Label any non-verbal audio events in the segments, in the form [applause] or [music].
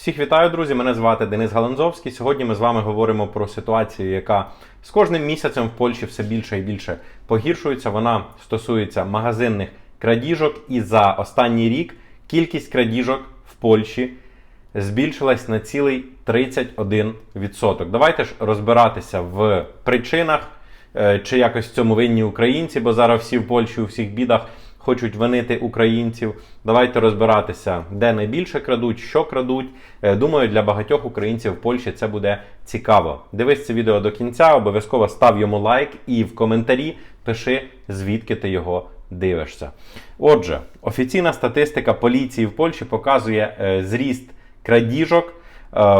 Всіх вітаю, друзі! Мене звати Денис Галанзовський. Сьогодні ми з вами говоримо про ситуацію, яка з кожним місяцем в Польщі все більше і більше погіршується. Вона стосується магазинних крадіжок, і за останній рік кількість крадіжок в Польщі збільшилась на цілий 31%. Давайте ж розбиратися в причинах, е, чи якось в цьому винні українці, бо зараз всі в Польщі у всіх бідах хочуть винити українців. Давайте розбиратися, де найбільше крадуть, що крадуть. Е, Думаю, для багатьох українців в Польщі це буде цікаво. Дивись це відео до кінця, обов'язково став йому лайк і в коментарі пиши, звідки ти його дивишся. Отже, офіційна статистика поліції в Польщі показує е, зріст крадіжок е,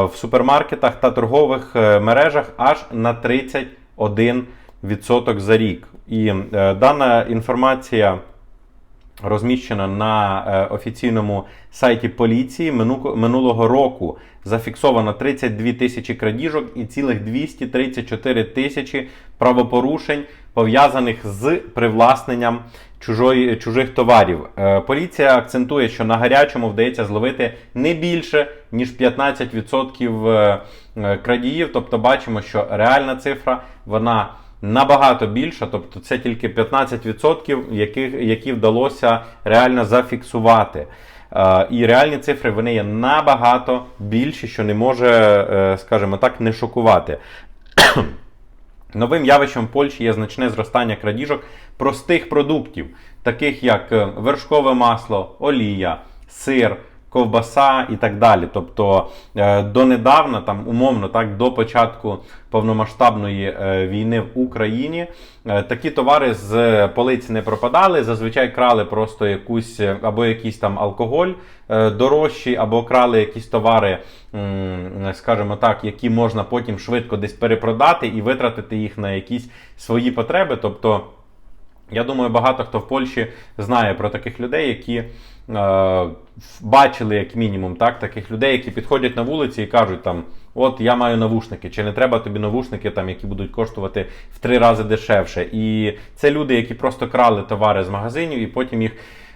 в супермаркетах та торгових мережах аж на 31% за рік. І е, дана інформація розміщена на е, офіційному сайті поліції. Минулого року зафіксовано 32 тисячі крадіжок і цілих 234 тисячі правопорушень, пов'язаних з привласненням чужої, чужих товарів. Е, Поліція акцентує, що на гарячому вдається зловити не більше ніж 15% е, крадіїв. Тобто бачимо, що реальна цифра вона набагато більша, тобто це тільки 15%, яких, які вдалося реально зафіксувати. Е, І реальні цифри вони є набагато більші, що не може, е, скажімо так, не шокувати. [clears throat] Новим явищем в Польщі є значне зростання крадіжок простих продуктів, таких як е, вершкове масло, олія, сир, ковбаса і так далі. Тобто е, донедавна, там умовно, так до початку повномасштабної е, війни в Україні е, такі товари з полиць не пропадали. Зазвичай крали просто якусь або якийсь там алкоголь дорожчий, або крали якісь товари, скажімо так, які можна потім швидко десь перепродати і витратити їх на якісь свої потреби. Тобто. Я думаю, багато хто в Польщі знає про таких людей, які е, бачили, як мінімум, так, таких людей, які підходять на вулиці і кажуть там: от я маю навушники, чи не треба тобі навушники, там, які будуть коштувати в три рази дешевше. І це люди, які просто крали товари з магазинів і потім їх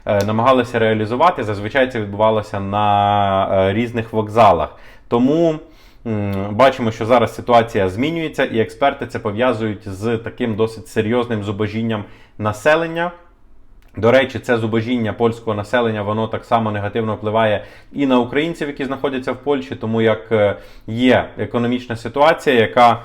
е, намагалися реалізувати. Зазвичай це відбувалося на е, різних вокзалах. Тому. Бачимо, що зараз ситуація змінюється, і експерти це пов'язують з таким досить серйозним зубожінням населення. До речі, це зубожіння польського населення, воно так само негативно впливає і на українців, які знаходяться в Польщі, тому як е, є економічна ситуація, яка,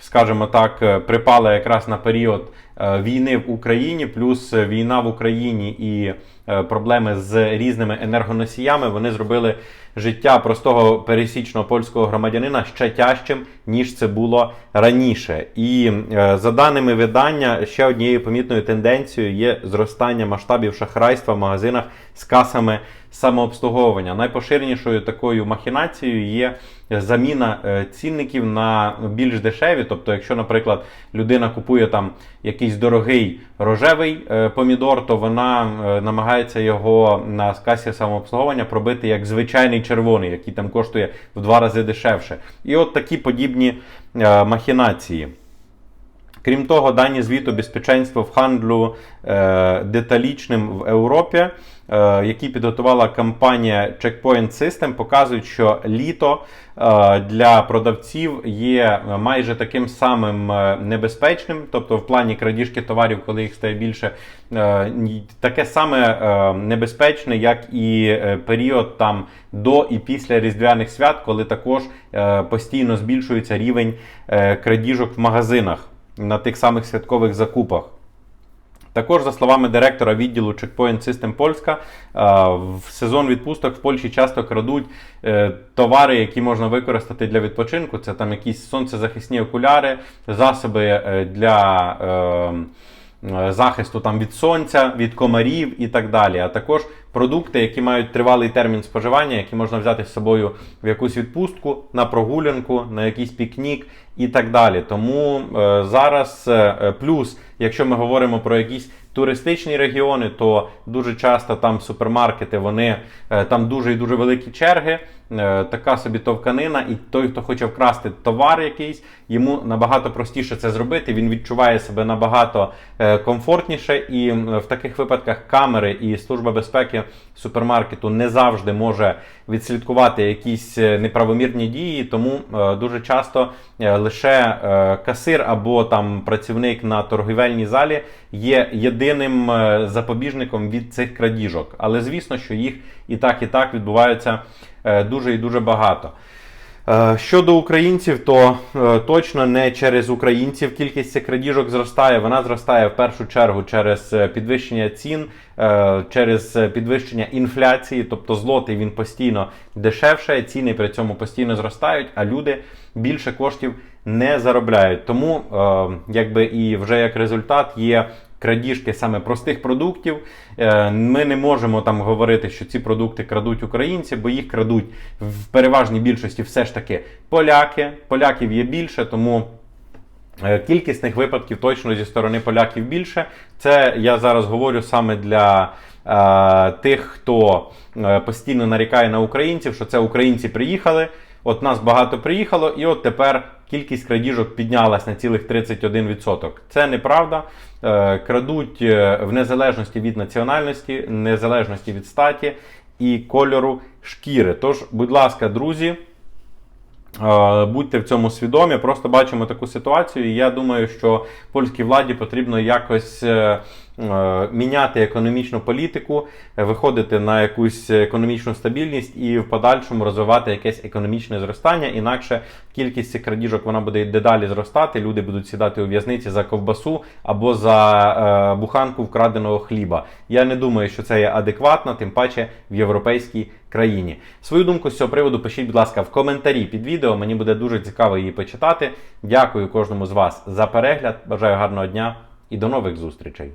скажімо так, е, припала якраз на період е, війни в Україні, плюс війна в Україні і е, проблеми з різними енергоносіями, вони зробили життя простого пересічного польського громадянина ще тяжчим, ніж це було раніше. І за даними видання, ще однією помітною тенденцією є зростання масштабів шахрайства в магазинах з касами самообслуговування. Найпоширенішою такою махінацією є заміна е, цінників на більш дешеві. Тобто, якщо, наприклад, людина купує там якийсь дорогий рожевий е, помідор, то вона е, намагається його на касі самообслуговування пробити як звичайний червоний, який там коштує в два рази дешевше. І от такі подібні махінації. Крім того, дані звіту безпеченства в хандлю е, деталічним в Європі, е, які підготувала компанія Checkpoint System, показують, що літо е, для продавців є майже таким самим е, небезпечним, тобто в плані крадіжки товарів, коли їх стає більше, е, таке саме е, небезпечне, як і е, період там до і після різдвяних свят, коли також е, постійно збільшується рівень е, крадіжок в магазинах на тих самих святкових закупах. Також, за словами директора відділу Checkpoint System Польська, е, в сезон відпусток в Польщі часто крадуть е, товари, які можна використати для відпочинку. Це там якісь сонцезахисні окуляри, засоби е, для захисту там, від сонця, від комарів і так далі. А також продукти, які мають тривалий термін споживання, які можна взяти з собою в якусь відпустку, на прогулянку, на якийсь пікнік і так далі. Тому е, зараз е, плюс, якщо ми говоримо про якісь туристичні регіони, то дуже часто там супермаркети, вони е, там дуже і дуже великі черги. Е, Така собі товканина, і той, хто хоче вкрасти товар якийсь, йому набагато простіше це зробити. Він відчуває себе набагато е, комфортніше, і в таких випадках камери і служба безпеки супермаркету не завжди може відслідкувати якісь е, неправомірні дії. Тому дуже часто лише касир або там працівник на торгівельній залі є єдиним запобіжником від цих крадіжок. Але звісно, що їх і так, і так відбувається е, дуже і дуже багато. Е, Щодо українців, то е, точно не через українців кількість цих крадіжок зростає. Вона зростає в першу чергу через е, підвищення цін, е, через е, підвищення інфляції, тобто злотий він постійно дешевшає, ціни при цьому постійно зростають, а люди більше коштів не заробляють. Тому, е, якби і вже як результат є крадіжки саме простих продуктів. Е, Ми не можемо там говорити, що ці продукти крадуть українці, бо їх крадуть в переважній більшості все ж таки поляки. Поляків є більше, тому. Е, Кількісних випадків точно зі сторони поляків більше. Це я зараз говорю саме для е, тих, хто е, постійно нарікає на українців, що це українці приїхали. От нас багато приїхало, і от тепер кількість крадіжок піднялась на цілих 31%. Це неправда. Е, крадуть е, в незалежності від національності, незалежності від статі і кольору шкіри. Тож, будь ласка, друзі. Е, Будьте в цьому свідомі, просто бачимо таку ситуацію. І я думаю, що польській владі потрібно якось міняти економічну політику, е, виходити на якусь економічну стабільність і в подальшому розвивати якесь економічне зростання. Інакше кількість цих крадіжок вона буде дедалі зростати. Люди будуть сідати у в'язниці за ковбасу або за е, буханку вкраденого хліба. Я не думаю, що це є адекватно, тим паче в європейській країні. Свою думку з цього приводу пишіть, будь ласка, в коментарі під відео. Мені буде дуже цікаво її почитати. Дякую кожному з вас за перегляд. Бажаю гарного дня і до нових зустрічей.